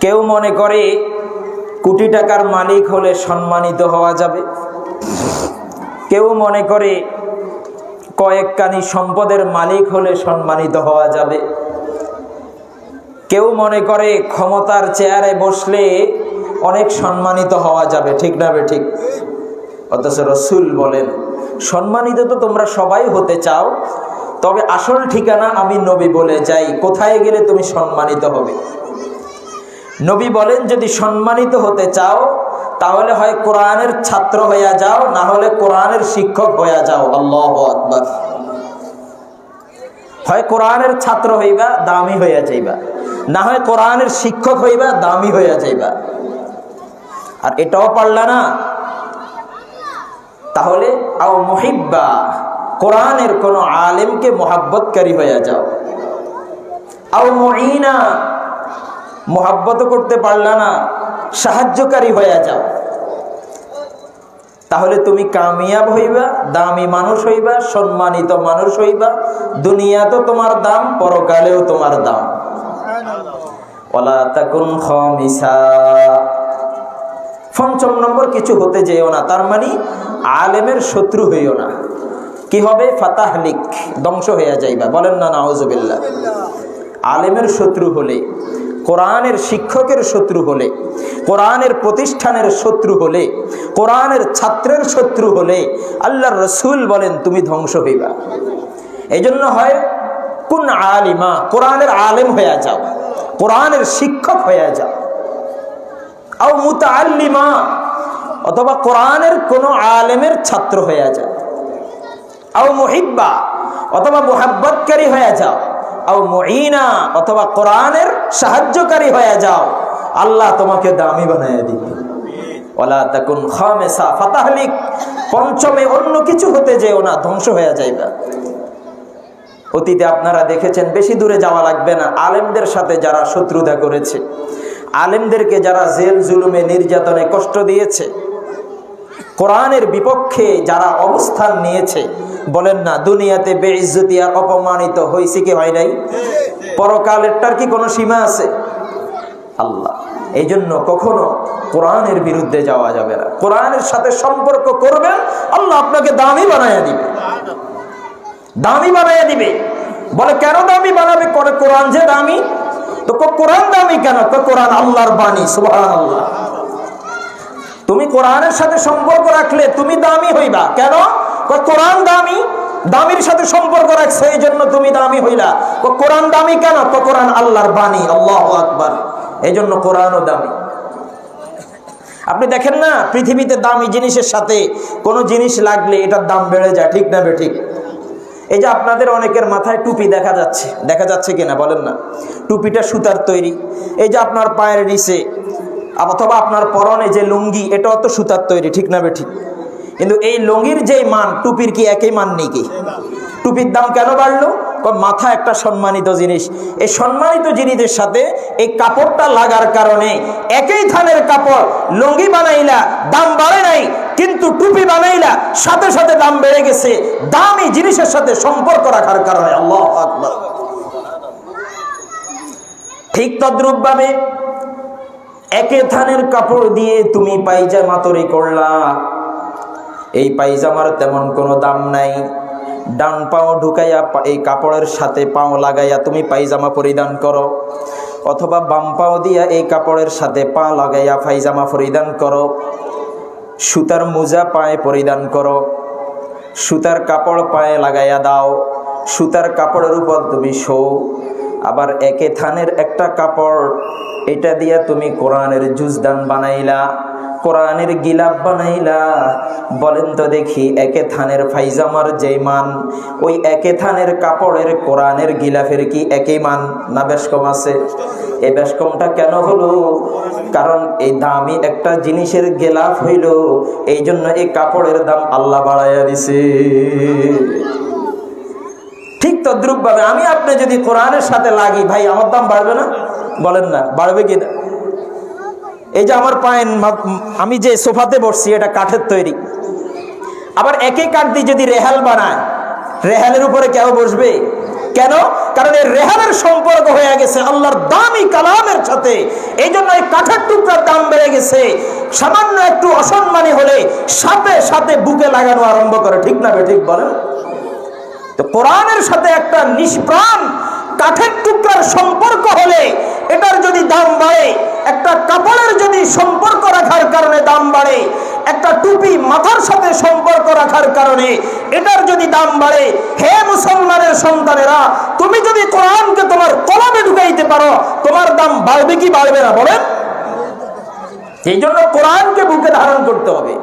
কেউ মনে করে কোটি টাকার মালিক হলে সম্মানিত হওয়া যাবে? কেউ মনে করে কয়েকখানি সম্পদের মালিক হলে সম্মানিত হওয়া যাবে? কেউ মনে করে ক্ষমতার চেয়ারে বসলে অনেক সম্মানিত হওয়া যাবে, ঠিক না বে ঠিক? অথচ রসুল বলেন, সম্মানিত তো তোমরা সবাই হতে চাও, তবে আসল ঠিকানা আমি নবী বলে যাই, কোথায় গেলে তুমি সম্মানিত হবে? নবী বলেন, যদি সম্মানিত হতে চাও, তাহলে হয় কোরআনের ছাত্র হইয়া যাও, না হলে কোরআনের শিক্ষক হইয়া যাও। আল্লাহ আকবর। হয় কোরআনের ছাত্র হইবা, দামি হইয়া যাইবা। না হয় কোরআনের শিক্ষক হইবা, দামি হইয়া যাইবা। আর এটাও পারলা না? তাহলে, আও মহিব্বা, কোরআনের কোন আলেমকে মোহাব্বতকারী হইয়া যাও। আও মহিনা মোহাব্বত করতে পারলা না, সাহায্যকারী হইয়া যাও। তাহলে তুমি কামিয়াব হইবা, দামি মানুষ হইবা, সম্মানিত মানুষ হইবা, দুনিয়া তো তোমার দাম, পরকালেও তোমার দাম। পঞ্চম নম্বর, কিছু হতে যেও না, তার মানে আলেমের শত্রু হইও না। কি হবে? ফাতাহলিক ধ্বংস হইয়া যাইবা। বলেন না, নাউজুবিল্লাহ। আলেমের শত্রু হলে কোরআনের শিক্ষকের শত্রু হলে, কোরআনের প্রতিষ্ঠানের শত্রু হলে, কোরআনের ছাত্রের শত্রু হলে আল্লাহর রসুল বলেন, তুমি ধ্বংস হইবা। এই জন্য হয়, কোন আলিমা, কোরআনের আলেম হইয়া যাও, কোরআনের শিক্ষক হইয়া যাও। আও মুতাআল্লিমা, অথবা কোরআনের কোন আলেমের ছাত্র হইয়া যাও। আও মুহিব্বা, অথবা মোহাব্বতকারী হয়ে যাও। আও মুইনা অথবা কোরআনের সাহায্যকারী হয়ে যাও। আল্লাহ তোমাকে দামি বানায় দিবে। ওলা তাকুন খামেসা, ফাতাহলিক, পঞ্চমে অন্য কিছু হতে যেও না, ধ্বংস হয়ে যাইবা। অতীতে আপনারা দেখেছেন, বেশি দূরে যাওয়া লাগবে না। আলেমদের সাথে যারা শত্রুতা করেছে, আলেমদেরকে যারা জেল, জুলুমে, নির্যাতনে কষ্ট দিয়েছে কোরআনের বিপক্ষে যারা অবস্থান নিয়েছে, বলেন না, দুনিয়াতে বেইজ্জতি আর অপমানিত হয়েছে কি হয় নাই? পরকালেরটার কি কোনো সীমা আছে? আল্লাহ এই জন্য কখনো কোরআনের বিরুদ্ধে যাওয়া যাবে না। কোরআনের সাথে সম্পর্ক করবেন, আল্লাহ আপনাকে দামি বানাইয়া দিবে। দামি বানাইয়া দিবে। বলে, কেন দামি বানাবে? করে কোরআন যে দামি? তো কোরআন দামি কেন? কোরআন আল্লাহর বাণী সুবাহ আল্লাহ তুমি কোরআনের সাথে সম্পর্ক রাখলে তুমি দামি হইবা। কেন? কোরআন দামি? দামির সাথে সম্পর্ক রাখছে, এই জন্য তুমি দামি হইলা। কোরআন দামি কেন? তো কোরআন আল্লাহর বাণী, আল্লাহ আকবার। এই জন্য কোরআনও দামি। আপনি দেখেন না, পৃথিবীতে দামি জিনিসের সাথে কোনো জিনিস লাগলে এটার দাম বেড়ে যায়, ঠিক না বে ঠিক এই যে আপনাদের অনেকের মাথায় টুপি দেখা যাচ্ছে। দেখা যাচ্ছে কিনা বলেন না? টুপিটা সুতার তৈরি। এই যে আপনার পায়ের নিচে অথবা আপনার পরনে যে লুঙ্গি, এটাও তো সুতার তৈরি, ঠিক না বে ঠিক কিন্তু এই লুঙ্গির যেই মান, টুপির কি একই মান নেই কি টুপির দাম কেন বাড়লো? মাথা একটা সম্মানিত জিনিস। এই সম্মানিত জিনিসের সাথে এই কাপড়টা লাগার কারণে একই ধানের কাপড় লুঙ্গি বানাইলা, দাম বাড়ে নাই, কিন্তু টুপি বানাইলা, সাথে সাথে দাম বেড়ে গেছে। দামি জিনিসের সাথে সম্পর্ক রাখার কারণে, আল্লাহ ঠিক তদ্রুপ ভাবে একে ধানের কাপড় দিয়ে তুমি পাইজামা তৈরি করলা। এই পাইজামার তেমন কোনো দাম নাই। ডান পাও ঢুকাইয়া এই কাপড়ের সাথে পাও লাগাইয়া তুমি পাইজামা পরিধান করো। অথবা বাম পাও দিয়া এই কাপড়ের সাথে পা লাগাইয়া পাইজামা পরিধান করো। সুতার মোজা পায়ে পরিধান করো। সুতার কাপড় পায়ে লাগাইয়া দাও। সুতার কাপড়ের উপর তুমি শো। আবার একে থানের একটা কাপড়, এটা দিয়া তুমি কোরআনের জুজদান বানাইলা, কোরআনের গিলাপ বানাইলা। বলেন তো দেখি, একে থানের ফাইজামার যে মান, ওই একে থানের কাপড়ের কোরআনের গিলাফের কি একই মান না বেশ কম আছে? এই বেশ কমটা কেন হলো? কারণ এই দামি একটা জিনিসের গেলাফ হইল এই জন্য এই কাপড়ের দাম আল্লাহ বাড়াইয়া দিছে। ঠিক তদ্রুপ ভাবে আমি আপনি যদি কোরআনের সাথে লাগি, ভাই, আমার দাম বাড়বে না? বলেন না, বাড়বে কি না? এই যে আমার পায়ের আমি যে সোফাতে বসছি, এটা কাঠের তৈরি। আবার একই কাঠ দিয়ে যদি রেহাল বানায়, রেহালের উপরে কেউ বসবে? কেন? কারণ এই রেহালের সম্পর্ক হয়ে গেছে আল্লাহর দামি কালামের সাথে। এই জন্য এই কাঠের টুকরার দাম বেড়ে গেছে। সামান্য একটু অসম্মানী হলে সাথে সাথে বুকে লাগানো আরম্ভ করে। ঠিক না বে, ঠিক বলেন? তো কোরআনের সাথে একটা নিষ্প্রাণ কাঠের টুকরার সম্পর্ক হলে এটার যদি দাম বাড়ে, একটা কাপড়ের যদি সম্পর্ক রাখার কারণে দাম বাড়ে, একটা টুপি মাথার সাথে সম্পর্ক রাখার কারণে এটার যদি দাম বাড়ে, হে মুসলমানের সন্তানেরা, তুমি যদি কোরআনকে তোমার কলমে ঢুকাইতে পারো, তোমার দাম বাড়বে কি বাড়বে না, বলেন? এই জন্য কোরআনকে বুকে ধারণ করতে হবে।